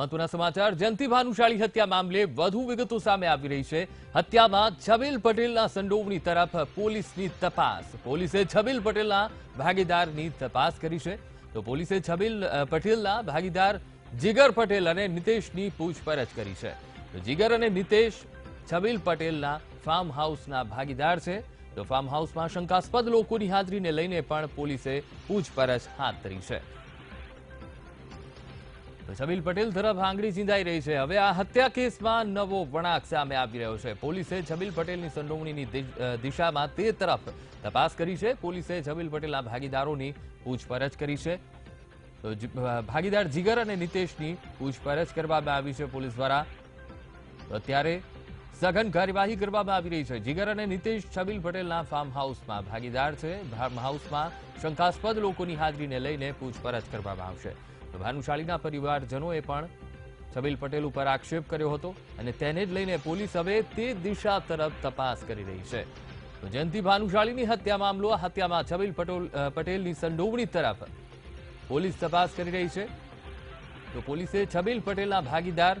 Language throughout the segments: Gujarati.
મહત્વના સમાચાર, જયંતિ ભાનુશાળી હત્યા મામલે વધુ વિગતો સામે આવી રહી છે. હત્યામાં છબીલ પટેલના સંડોવણી તરફ પોલીસની તપાસ. પોલીસે છબીલ પટેલના ભાગીદારની તપાસ કરી છે. તો પોલીસે છબીલ પટેલના ભાગીદાર જીગર પટેલ અને નિતેશની પૂછપરછ કરી છે. તો જીગર અને નિતેશ છબીલ પટેલના ફાર્મ હાઉસના ભાગીદાર છે. તો ફાર્મ હાઉસમાં શંકાસ્પદ લોકોની હાજરીને લઈને પણ પોલીસે પૂછપરછ હાથ ધરી છે. છબીલ પટેલ તરફ આંગળી ચીંધાઈ રહી છે. હવે આ હત્યા કેસમાં નવો વળાંક સામે આવી રહ્યો છે. પોલીસે છબીલ પટેલની સંડોવણીની દિશામાં તે તરફ તપાસ કરી છે. પોલીસે છબીલ પટેલના ભાગીદારોની પૂછપરછ કરી છે. ભાગીદાર જીગર અને નિતેશની પૂછપરછ કરવામાં આવી છે પોલીસ દ્વારા. અત્યારે સઘન કાર્યવાહી કરવામાં આવી રહી છે. જીગર અને નિતેશ છબીલ પટેલના ફાર્મ હાઉસમાં ભાગીદાર છે. ફાર્મ હાઉસમાં શંકાસ્પદ લોકોની હાજરીને લઈને પૂછપરછ કરવામાં આવશે. ભાનુશાળીના પરિવારજનોએ પણ છબીલ પટેલ ઉપર આક્ષેપ કર્યો હતો અને તેને જ લઈને પોલીસ હવે તે દિશા તરફ તપાસ કરી રહી છે. તો જયંતિ ભાનુશાળીની હત્યા મામલો, હત્યામાં છબીલ પટેલ પટેલની સંડોવણી તરફ પોલીસ તપાસ કરી રહી છે. તો પોલીસે છબીલ પટેલના ભાગીદાર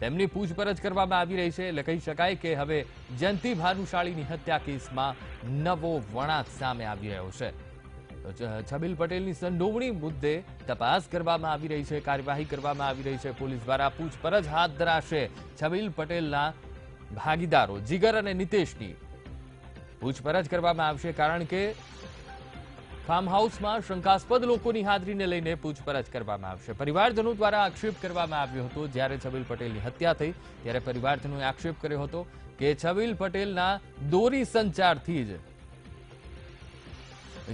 તેમની પૂછપરછ કરવામાં આવી રહી છે એટલે કહી શકાય કે હવે જયંતિ ભાનુશાળીની હત્યા કેસમાં નવો વળાંક સામે આવી રહ્યો છ- છબીલ પટેલની સંડોવણી મુદ્દે તપાસ કરવામાં આવી રહી છે, કાર્યવાહી કરવામાં આવી રહી છે. પોલીસ દ્વારા પૂછપરછ હાથ ધરાશે છબીલ પટેલના ભાગીદારો જીગર અને નિતેશની. પૂછપરછ કરવામાં આવશે કારણ કે ફાર્મ હાઉસમાં શંકાસ્પદ લોકોની હાજરીને લઈને પૂછપરછ કરવામાં આવશે. પરિવારજનો દ્વારા આક્ષેપ કરવામાં આવ્યો હતો જ્યારે છબીલ પટેલની હત્યા થઈ, ત્યારે પરિવારજનોએ આક્ષેપ કર્યો હતો કે છબીલ પટેલના દોરી સંચારથી જ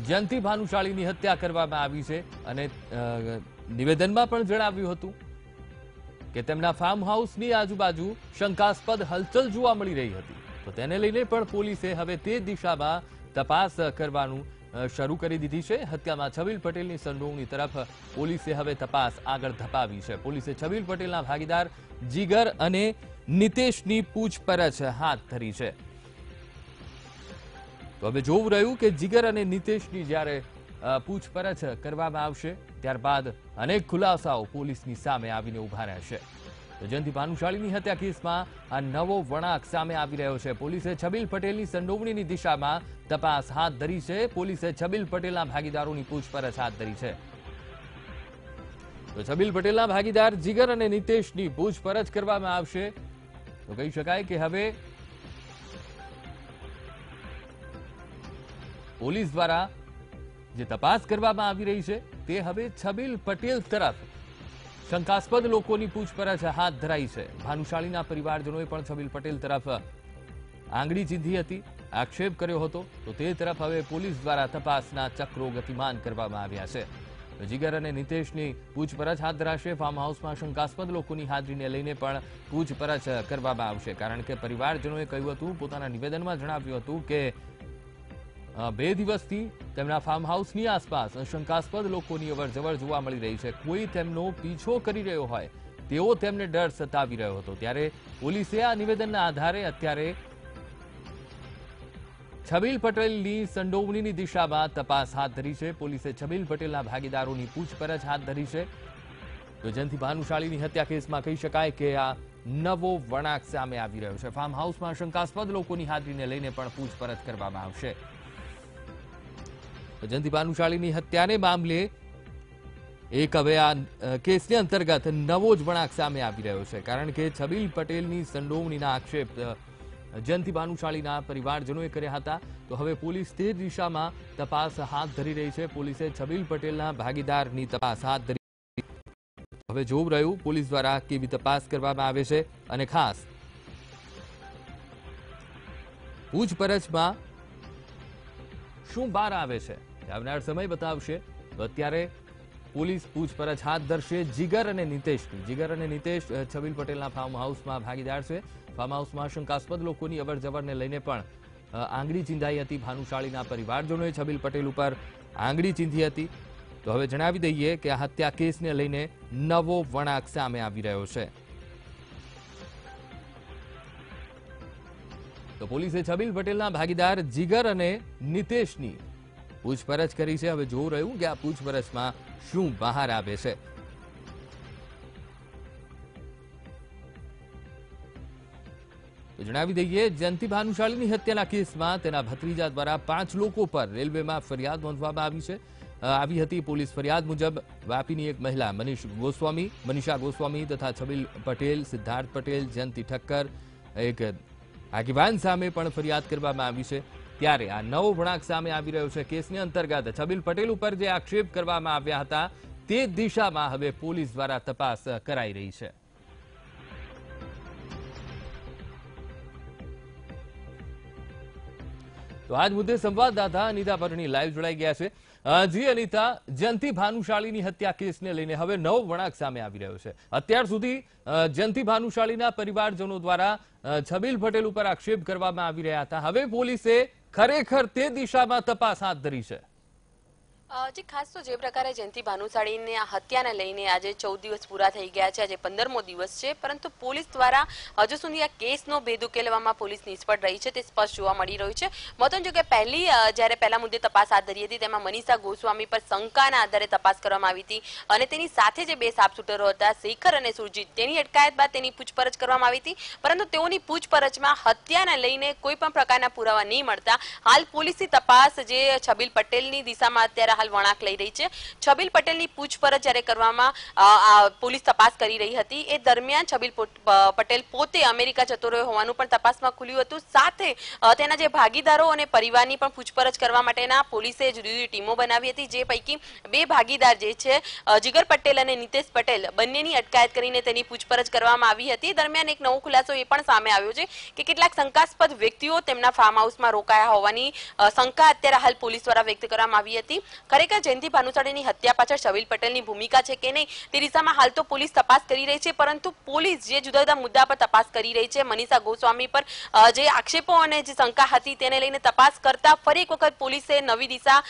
જયંતિ ભાનુશાળીની હત્યા કરવામાં આવી છે અને નિવેદનમાં પણ જણાવ્યું હતું કે તેમના ફાર્મ હાઉસની આજુબાજુ શંકાસ્પદ હલચલ જોવા મળી રહી હતી. તો તેને લઈને પણ પોલીસે હવે તે દિશામાં તપાસ કરવાનું શરૂ કરી દીધી છે. હત્યામાં છબીલ પટેલની સંડોવણી તરફ પોલીસે હવે તપાસ આગળ ધપાવી છે. પોલીસે છબીલ પટેલના ભાગીદાર જીગર અને નિતેશની પૂછપરછ હાથ ધરી છે. તો હવે જોવું રહ્યું કે જીગર અને નિતેશની જ્યારે પૂછપરછ કરવામાં આવશે, ત્યારબાદ અનેક ખુલાસાઓ પોલીસની સામે આવીને ઊભા રહેશે. તો જયંતિ ભાનુશાળીની હત્યા કેસમાં આ નવો વળાંક સામે આવી રહ્યો છે. પોલીસે છબીલ પટેલની સંડોવણીની દિશામાં તપાસ હાથ ધરી છે. પોલીસે છબીલ પટેલના ભાગીદારોની પૂછપરછ હાથ ધરી છે. તો છબીલ પટેલના ભાગીદાર જીગર અને નિતેશની પૂછપરછ કરવામાં આવશે. તો કહી શકાય કે હવે પોલીસ દ્વારા જે તપાસ કરવામાં આવી રહી છે, તે હવે છબીલ પટેલ તરફ શંકાસ્પદ લોકોની પૂછપરછ હાથ ધરાઈ છે. ભાનુશાળીના પરિવારજનોએ પણ છબીલ પટેલ તરફ આંગળી ચીંધી હતી, આક્ષેપ કર્યો હતો. તો તે તરફ હવે પોલીસ દ્વારા તપાસના ચક્રો ગતિમાન કરવામાં આવ્યા છે. જીગર અને નિતેશની પૂછપરછ હાથ ધરાશે. ફાર્મ હાઉસમાં શંકાસ્પદ લોકોની હાજરીને લઈને પણ પૂછપરછ કરવામાં આવશે. કારણ કે પરિવારજનોએ કહ્યું હતું, પોતાના નિવેદનમાં જણાવ્યું હતું કે બે દિવસથી તેમના ફાર્મ હાઉસની આસપાસ શંકાસ્પદ લોકોની અવરજવર જોવા મળી રહી છે. કોઈ તેમનો પીછો કરી રહ્યો હોય તેવો તેમને ડર સતાવી રહ્યો હતો. ત્યારે પોલીસે આ નિવેદનના આધારે અત્યારે છબીલ પટેલની સંડોવણીની દિશામાં તપાસ હાથ ધરી છે. પોલીસે છબીલ પટેલના ભાગીદારોની પૂછપરછ હાથ ધરી છે. તો જયંતિ ભાનુશાળીની હત્યા કેસમાં કહી શકાય કે આ નવો વળાંક સામે આવી રહ્યો છે. ફાર્મ હાઉસમાં શંકાસ્પદ લોકોની હાજરીને લઈને પણ પૂછપરછ કરવામાં આવશે. જયંતિ ભાનુશાળીની હત્યાને મામલે એક હવે આ કેસની અંતર્ગત નવો જ વળાંક સામે આવી રહ્યો છે. કારણ કે છબીલ પટેલની સંડોવણીના આક્ષેપ જયંતિ ભાનુશાળીના પરિવારજનોએ કર્યા હતા. તો હવે પોલીસ તે દિશામાં તપાસ હાથ ધરી રહી છે. પોલીસે છબીલ પટેલના ભાગીદારની તપાસ હાથ ધરી હવે જોવું રહ્યું પોલીસ દ્વારા કેવી તપાસ કરવામાં આવે છે. અને ખાસ પૂછપરછમાં શું બહાર આવે છે? આવનાર સમય બતાવશે. તો અત્યારે પોલીસ પૂછપરછ હાથ ધરશે જીગર અને નીતેશની. જીગર અને નિતેશ છબીલ પટેલના ફાર્મ હાઉસમાં ભાગીદાર છે. ફાર્મ હાઉસમાં શંકાસ્પદ લોકોની અવરજવરને લઈને પણ આંગળી ચીંધાઈ હતી ભાનુશાળીના પરિવારજનોએ છબીલ પટેલ ઉપર આંગળી ચીંધી હતી. તો હવે જણાવી દઈએ કે આ હત્યા કેસને લઈને નવો વળાંક સામે આવી રહ્યો છે. તો પોલીસે છબીલ પટેલના ભાગીદાર જીગર અને નિતેશની પૂછપરછ કરી છે. હવે જોવું રહ્યું કે આ પૂછપરછમાં શું બહાર આવે છે. જણાવી દઈએ, જયંતિ ભાનુશાળીની હત્યાના કેસમાં તેના ભત્રીજા દ્વારા પાંચ લોકો પર રેલવેમાં ફરિયાદ નોંધવામાં આવી છે. આવી હતી પોલીસ ફરિયાદ મુજબ વાપીની એક મહિલા મનીષ ગોસ્વામી, મનીષા ગોસ્વામી તથા છબીલ પટેલ, સિદ્ધાર્થ પટેલ, જયંતિ ઠક્કર, એક આગેવાન સામે પણ ફરિયાદ કરવામાં આવી છે. ત્યારે આ નવો વળાંક સામે આવી રહ્યો છે કેસની અંતર્ગત. છબીલ પટેલ ઉપર જે આક્ષેપ કરવામાં આવ્યા હતા, તે દિશામાં હવે પોલીસ દ્વારા તપાસ કરાઈ રહી છે. તો આજ મુદ્દે સંવાદદાતા અનિતા પરણી લાઈવ જોડાઈ ગયા છે. જી અનિતા, જયંતિ ભાનુશાળીની હત્યા કેસને લઈને હવે નવો વળાંક સામે આવી રહ્યો છે. અત્યાર સુધી જયંતિ ભાનુશાળીના પરિવારજનો દ્વારા છબીલ પટેલ ઉપર આક્ષેપ કરવામાં આવી રહ્યા હતા. હવે પોલીસે ખરેખર તે દિશામાં તપાસ હાથ ધરી છે. જી ખાસ તો જે પ્રકારે જયંતિ ભાનુશાળીને હત્યાને લઈને આજે ચૌદ દિવસ પૂરા થઈ ગયા છે, આજે પંદરમો દિવસ છે, પરંતુ પોલીસ દ્વારા હજુ સુધી આ કેસનો ભેદ ઉકેલવામાં પોલીસ નિષ્ફળ રહી છે, તે સ્પષ્ટ જોવા મળી રહ્યું છે. મહત્વનું છે કે પહેલી જ્યારે પહેલા મુદ્દે તપાસ હાથ ધરી હતી, તેમાં મનીષા ગોસ્વામી પર શંકાના આધારે તપાસ કરવામાં આવી હતી અને તેની સાથે જે બે સાપ શૂટરો હતા, શેખર અને સુરજીત, તેની અટકાયત બાદ તેની પૂછપરછ કરવામાં આવી હતી, પરંતુ તેઓની પૂછપરછમાં હત્યાને લઈને કોઈ પણ પ્રકારના પુરાવા નહીં મળતા. હાલ પોલીસની તપાસ જે છબીલ પટેલની દિશામાં અત્યારે હાલ વળાંક લઈ રહી છે. છબીલ પટેલની પૂછપરછ જ્યારે કરવામાં પોલીસ તપાસ કરી રહી હતી, એ દરમિયાન છબીલ પોટ- પટેલ પોતે અમેરિકા જતો રહ્યો હોવાનું પણ તપાસમાં ખુલ્યું હતું. સાથે તેના જે ભાગીદારો અને પરિવારની પણ પૂછપરછ કરવા માટેના પોલીસે જુદી ટીમો બનાવી હતી, જે પૈકી બે ભાગીદાર જે છે જીગર પટેલ અને નીતેશ પટેલ, બંનેની અટકાયત કરીને તેની પૂછપરછ કરવામાં આવી હતી. દરમિયાન એક નવો ખુલાસો એ પણ સામે આવ્યો છે કે કેટલાક શંકાસ્પદ વ્યક્તિઓ તેમના ફાર્મ હાઉસમાં રોકાયા હોવાની શંકા અત્યારે હાલ પોલીસ દ્વારા વ્યક્ત કરવામાં આવી હતી. ખરેખર જયંતિ ભાનુશાળીની હત્યા પાછળ છબીલ પટેલની ભૂમિકા છે કે નહીં તે દિશામાં હાલ તો પોલીસ તપાસ કરી રહી છે, પરંતુ પોલીસ જે જુદા જુદા મુદ્દા પર તપાસ કરી રહી છે, મનીષા ગોસ્વામી પર જે આક્ષેપો અને જે શંકા હતી તેને લઈને તપાસ કરતા ફરી એક વખત પોલીસે નવી દિશા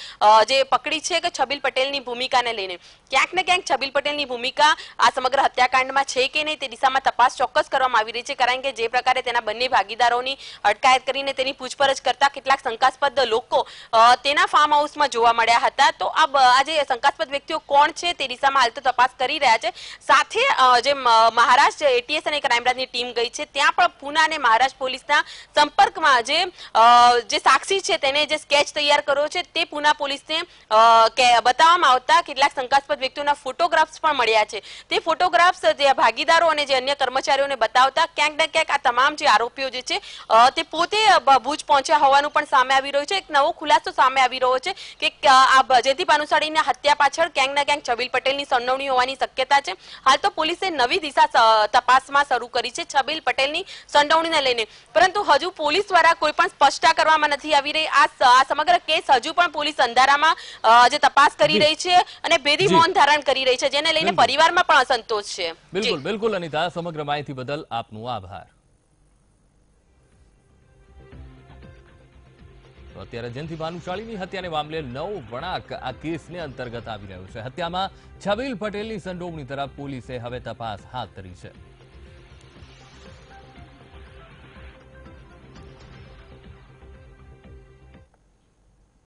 જે પકડી છે કે છબીલ પટેલની ભૂમિકાને લઈને. ક્યાંક ને ક્યાંક છબીલ પટેલની ભૂમિકા આ સમગ્ર હત્યાકાંડમાં છે કે નહીં તે દિશામાં તપાસ ચોક્કસ કરવામાં આવી રહી છે, કારણ કે જે પ્રકારે તેના બંને ભાગીદારોની અટકાયત કરીને તેની પૂછપરછ કરતા કેટલાક શંકાસ્પદ લોકો તેના ફાર્મ હાઉસમાં જોવા મળ્યા હતા. તો આ જે શંકાસ્પદ વ્યક્તિઓ કોણ છે તે દિશામાં હાલ તો તપાસ કરી રહ્યા છે. સાથે જે મહારાષ્ટ્ર એટીએસ અને ક્રાઇમ બ્રાન્ચની ટીમ ગઈ છે, ત્યાં પણ પુના અને મહારાષ્ટ્ર પોલીસના સંપર્કમાં જે જે સાક્ષી છે તેને જે સ્કેચ તૈયાર કર્યો છે તે પુના પોલીસને બતાવવામાં આવતા કેટલાક શંકાસ્પદ વ્યક્તિઓના ફોટોગ્રાફ્સ પણ મળ્યા છે. તે ફોટોગ્રાફ્સ, જે ભાગીદારો અને જે અન્ય કર્મચારીઓને બતાવતા ક્યાંક ને ક્યાંક આ તમામ જે આરોપીઓ જે છે તે પોતે ભુજ પહોંચ્યા હોવાનું પણ સામે આવી રહ્યું છે. એક નવો ખુલાસો સામે આવી રહ્યો છે કે આ ભ- જયંતિ હત્યા પાછળ ક્યાંક ને ક્યાંક છબીલ પટેલની સંડોવણી હોવાની શક્યતા છે. હાલ તો પોલીસે નવી દિશા તપાસમાં શરૂ કરી છે છબીલ પટેલની સંડોવણીને લઈને. પરંતુ હજુ પોલીસ દ્વારા કોઈ પણ સ્પષ્ટતા કરવામાં નથી આવી રહી. આ સમગ્ર કેસ હજુ પણ પોલીસ અંધારામાં જે તપાસ કરી રહી છે અને ભેદી મૌન ધારણ કરી રહી છે જેને લઈને પરિવારમાં પણ અસંતોષ છે. બિલકુલ બિલકુલ અનિતા સમગ્ર માહિતી બદલ આપનો આભાર. તો અત્યારે જયંતિ ભાનુશાળીની હત્યાને મામલે નવ વળાંક આ કેસને અંતર્ગત આવી રહ્યો છે. હત્યામાં છબીલ પટેલની સંડોવણી તરફ પોલીસે હવે તપાસ હાથ ધરી છે.